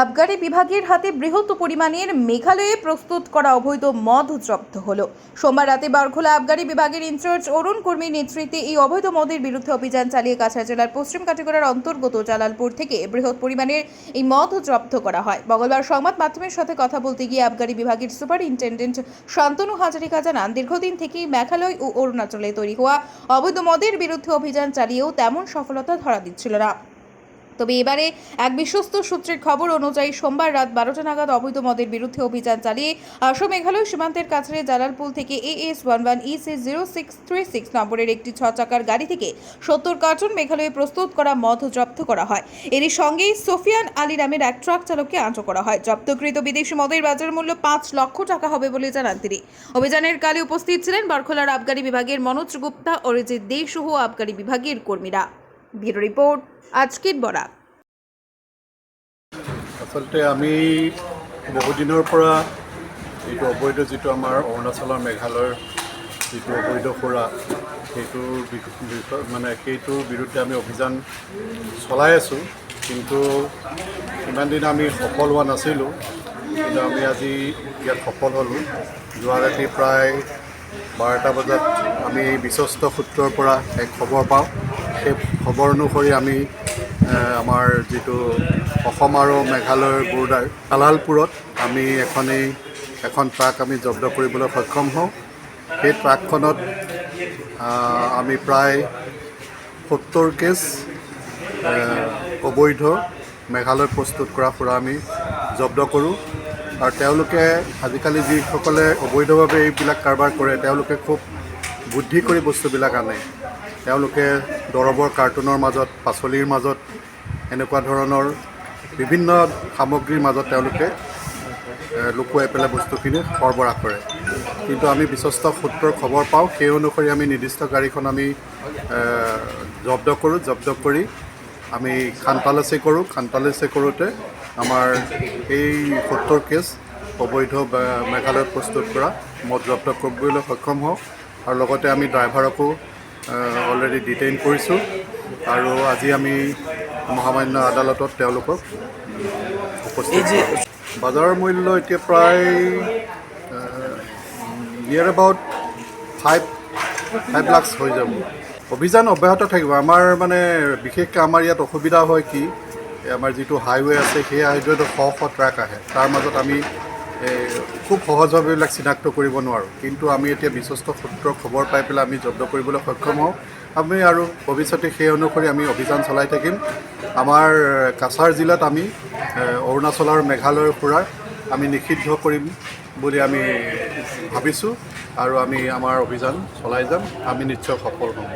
আবগারি বিভাগের হাতে বৃহৎ পরিমাণের মেঘালয়ে প্রস্তুত করা অবৈধ মদ জব্দ হলো। সোমবার রাতে বারখোলা আবগারি বিভাগের ইনচার্জ অরুণ কর্মীর নেতৃত্বে এই অবৈধ মদের বিরুদ্ধে অভিযান চালিয়ে কাছাড় জেলার পশ্চিম কাটিগড়ার অন্তর্গত জালালপুর থেকে বৃহৎ পরিমাণের এই মদ জব্দ করা হয়। মঙ্গলবার সংবাদ মাধ্যমের সাথে কথা বলতে গিয়ে আবগারি বিভাগের সুপারিনটেন্ডেন্ট শান্তনু হাজারিকা জানান, দীর্ঘদিন থেকেই মেঘালয় ও অরুণাচলে তৈরি হওয়া অবৈধ মদের বিরুদ্ধে অভিযান চালিয়েও তেমন সফলতা ধরা দিচ্ছিল না। তবে এবারে এক বিশ্বস্ত সূত্রের খবর অনুযায়ী সোমবার রাত বারোটা নাগাদ অবৈধ মদের বিরুদ্ধে অভিযান চালিয়ে আসাম মেঘালয় সীমান্তের কাছে জালালপুল থেকে AS one one EC zero six three six নম্বরের একটি ছ চাকার গাড়ি থেকে সত্তর কার্টন মেঘালয়ে প্রস্তুত করা মদ জব্দ করা হয়। এরই সঙ্গেই সোফিয়ান আলী নামের এক ট্রাক চালককে আটক করা হয়। জব্দকৃত বিদেশি মদের বাজার মূল্য পাঁচ লক্ষ টাকা হবে বলে জানান তিনি। অভিযানের কালে উপস্থিত ছিলেন বারখোলার আবগারি বিভাগের মনোজ গুপ্তা, অরিজিৎ দে সহ আবগারি বিভাগের কর্মীরা। ব্যুরো রিপোর্ট, আজকের বরাক আচলতে আমি বহুদিনৰ পৰা এইটো অবৈধ যিটো আমাৰ অৰুণাচলৰ মেঘালয়ৰ যিটো অবৈধ সুৰা সেইটোৰ মানে সেইটোৰ বিৰুদ্ধে আমি অভিযান চলাই আছোঁ। কিন্তু ইমান দিন আমি সফল হোৱা নাছিলোঁ। কিন্তু আমি আজি ইয়াত সফল হ'লোঁ। যোৱা ৰাতি প্ৰায় বাৰটা বজাত আমি বিশ্বস্ত সূত্ৰৰ পৰা এক খবৰ পাওঁ। সেই খবৰ অনুসৰি আমি আমাৰ যিটো অসম আৰু মেঘালয়ৰ বৰ্ডাৰ কালালপুৰত আমি এখনেই এখন ট্ৰাক আমি জব্দ কৰিবলৈ সক্ষম হওঁ। সেই ট্ৰাকখনত আমি প্ৰায় সত্তৰ এ, অবৈধ মেঘালয়ত প্ৰস্তুত কৰা সুৰা আমি জব্দ কৰোঁ। আৰু তেওঁলোকে আজিকালি যিসকলে অবৈধভাৱে এইবিলাক কাৰবাৰ কৰে তেওঁলোকে খুব বুদ্ধি কৰি বস্তুবিলাক আনে। তেওঁলোকে দৰৱৰ কাৰ্টুনৰ মাজত পাচলিৰ মাজত এনেকুৱা ধৰণৰ বিভিন্ন সামগ্ৰীৰ মাজত তেওঁলোকে লুকুৱাই পেলাই বস্তুখিনি সৰবৰাহ কৰে। কিন্তু আমি বিশ্বস্ত সূত্ৰৰ খবৰ পাওঁ সেই অনুসৰি আমি নিৰ্দিষ্ট গাড়ীখন আমি জব্দ কৰোঁ জব্দ কৰি আমি খানতালাচি কৰোঁ। খানতালাচি কৰোঁতে আমাৰ এই সত্তৰ কেছ অবৈধ মেঘালয়ত প্ৰস্তুত কৰা মদ জব্দ কৰিবলৈ সক্ষম হওঁ। আৰু লগতে আমি ড্ৰাইভাৰকো অলৰেডি ডিটেইন কৰিছোঁ আৰু আজি আমি মহামান্য আদালতত তেওঁলোকক উপস্থিত। বজাৰৰ মূল্য এতিয়া প্ৰায় near about five five lakhs হৈ যাব। অভিযান অব্যাহত থাকিব। আমাৰ মানে বিশেষকৈ আমাৰ ইয়াত অসুবিধা হয় কি আমাৰ যিটো হাইৱে আছে সেই হাইৱেটো শ শ ট্ৰাক আহে। তাৰ মাজত আমি খুব সহজভাৱে এইবিলাক চিনাক্ত কৰিব নোৱাৰোঁ। কিন্তু আমি এতিয়া বিশ্বস্ত সূত্ৰৰ খবৰ পাই পেলাই আমি জব্দ কৰিবলৈ সক্ষম হওঁ। আমি আৰু ভৱিষ্যতে সেই অনুসৰি আমি অভিযান চলাই থাকিম। আমাৰ কাছাৰ জিলাত আমি অৰুণাচল আৰু মেঘালয়ৰ সুৰাৰ আমি নিষিদ্ধ কৰিম বুলি আমি ভাবিছোঁ। আৰু আমি আমাৰ অভিযান চলাই যাম। আমি নিশ্চয় সফল হ'ম।